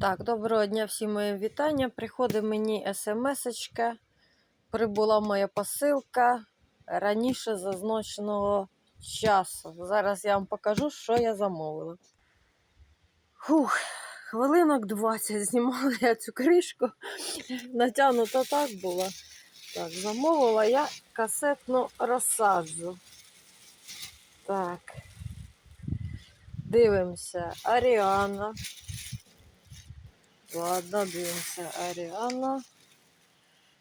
Так, доброго дня всім мої вітання. Приходить мені смс-очка. Прибула моя посилка раніше зазначеного часу. Зараз я вам покажу, що я замовила. Фух, хвилинок 20 знімала я цю кришку. Натягнута так була. Так, замовила я касетну розсаджу. Так. Дивимося. Аріана. Ладно, дивимося. Аріана.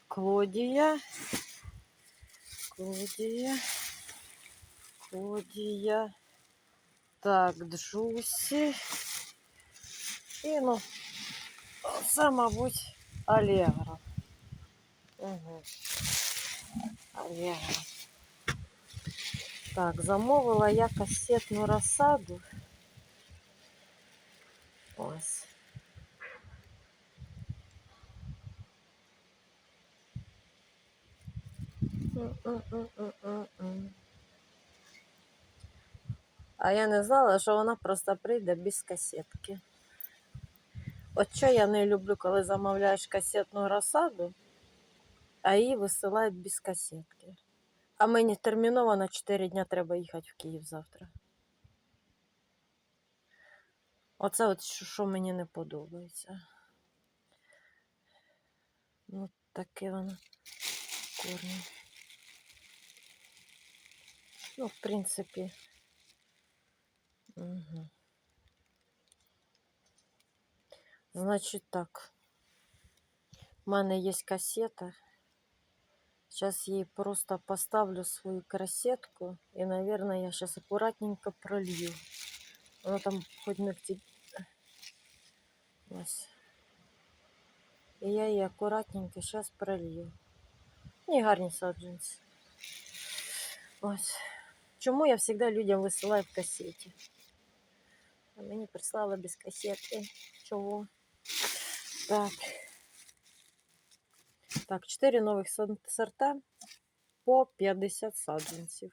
Клодія. Клодія. Клодія. Так, Джусі. І ну, це, мабуть, Алегра. Угу. Алегра. Так, замовила я касетну розсаду. Ось. А я не знала, що вона просто прийде без касетки. От що я не люблю, коли замовляєш касетну розсаду, а її висилають без касетки. А мені терміново на 4 дня треба їхати в Київ завтра. Оце от що, мені не подобається. Ну, таке воно корні. Ну, в принципі. Угу. Значить так. У мене є касета. Сейчас їй просто поставлю свою красетку. И, наверное, я сейчас аккуратненько пролью. Вона там хоть не втік. Ось. І я її акуратненько зараз пролью. І гарні саджанці. Ось. Чому я завжди людям висилаю в касеті? А мені прислали без касети. Чого? Так. Так, 4 нових сорта по 50 саджанців.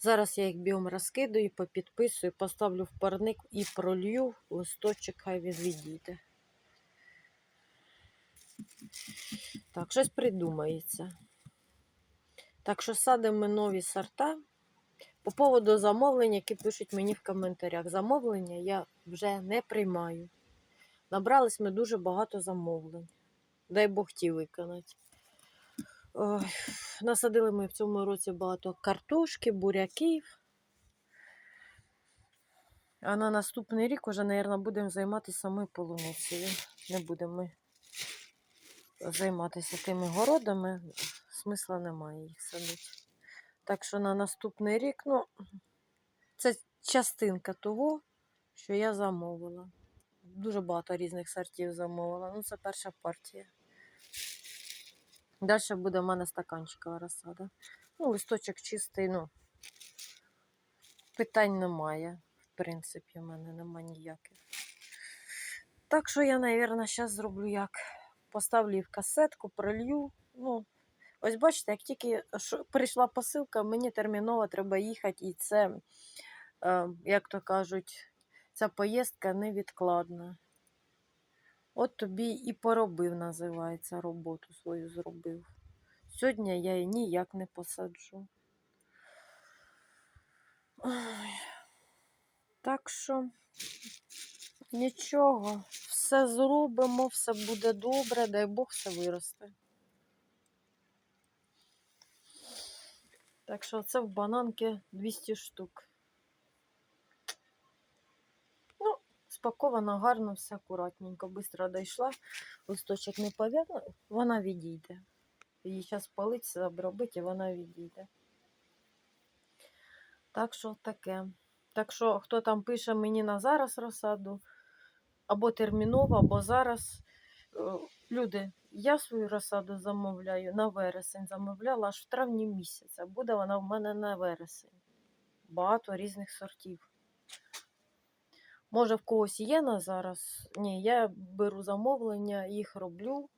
Зараз я їх біом розкидаю, попідписую, поставлю в парник і пролью листочок, хай він відійде. Так, щось придумається. Так що садимо ми нові сорта. По поводу замовлень, які пишуть мені в коментарях. Замовлення я вже не приймаю. Набрались ми дуже багато замовлень. Дай Бог ті виконати. Ой, насадили ми в цьому році багато картошки, буряків. А на наступний рік уже, мабуть, будемо займатися самою полуницею. Не будемо ми займатися тими городами. Смисла немає їх садити. Так що на наступний рік, ну, це частинка того, що я замовила. Дуже багато різних сортів замовила. Ну, це перша партія. Далі буде в мене стаканчикова розсада. Ну, листочок чистий, ну, питань немає. В принципі, в мене нема ніяких. Так що я, мабуть, зараз зроблю як. Поставлю в касетку, пролью. Ну, ось бачите, як тільки прийшла посилка, мені терміново треба їхати, і це, е, як то кажуть, ця поїздка невідкладна. От тобі і поробив, називається, роботу свою зробив. Сьогодні я її ніяк не посаджу. Ой. Так що нічого, все зробимо, все буде добре, дай Бог все виросте. Так що це в бананки 200 штук. Ну, спаковано гарно, все акуратненько, швидко дійшла. Листочок не пов'язаний, вона відійде. Її зараз палиться, обробити, і вона відійде. Так що таке. Так що, хто там пише мені на зараз розсаду, або терміново, або зараз. Е, Люди, я свою розсаду замовляю на вересень, замовляла аж в травні місяця. Буде вона в мене на вересень. Багато різних сортів. Може, в когось є на зараз? Ні, я беру замовлення, їх роблю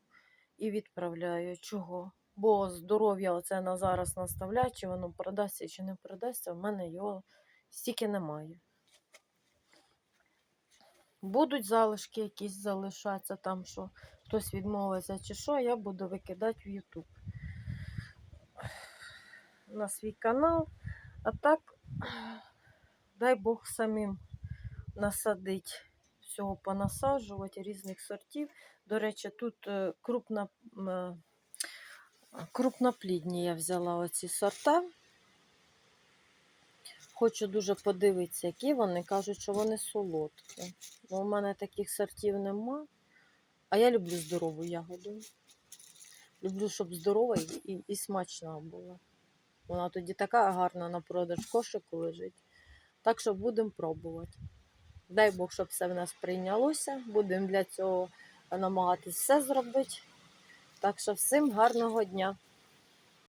і відправляю. Чого? Бо здоров'я оце на зараз наставляє, чи воно продасться, чи не продасться, в мене його стільки немає. Будуть залишки якісь залишатися там, що хтось відмовиться чи що, я буду викидати в YouTube на свій канал. А так, дай Бог самим насадить всього понасаджувати різних сортів. До речі, тут е, крупна, м, е, крупноплідні я взяла оці сорта. Хочу дуже подивитися, які вони кажуть, що вони солодкі. Ну, у мене таких сортів нема. А я люблю здорову ягоду. Люблю, щоб здорова і, і, і смачна була. Вона тоді така гарна на продаж кошику лежить. Так що будемо пробувати. Дай Бог, щоб все в нас прийнялося. Будемо для цього намагатись все зробити. Так що всім гарного дня!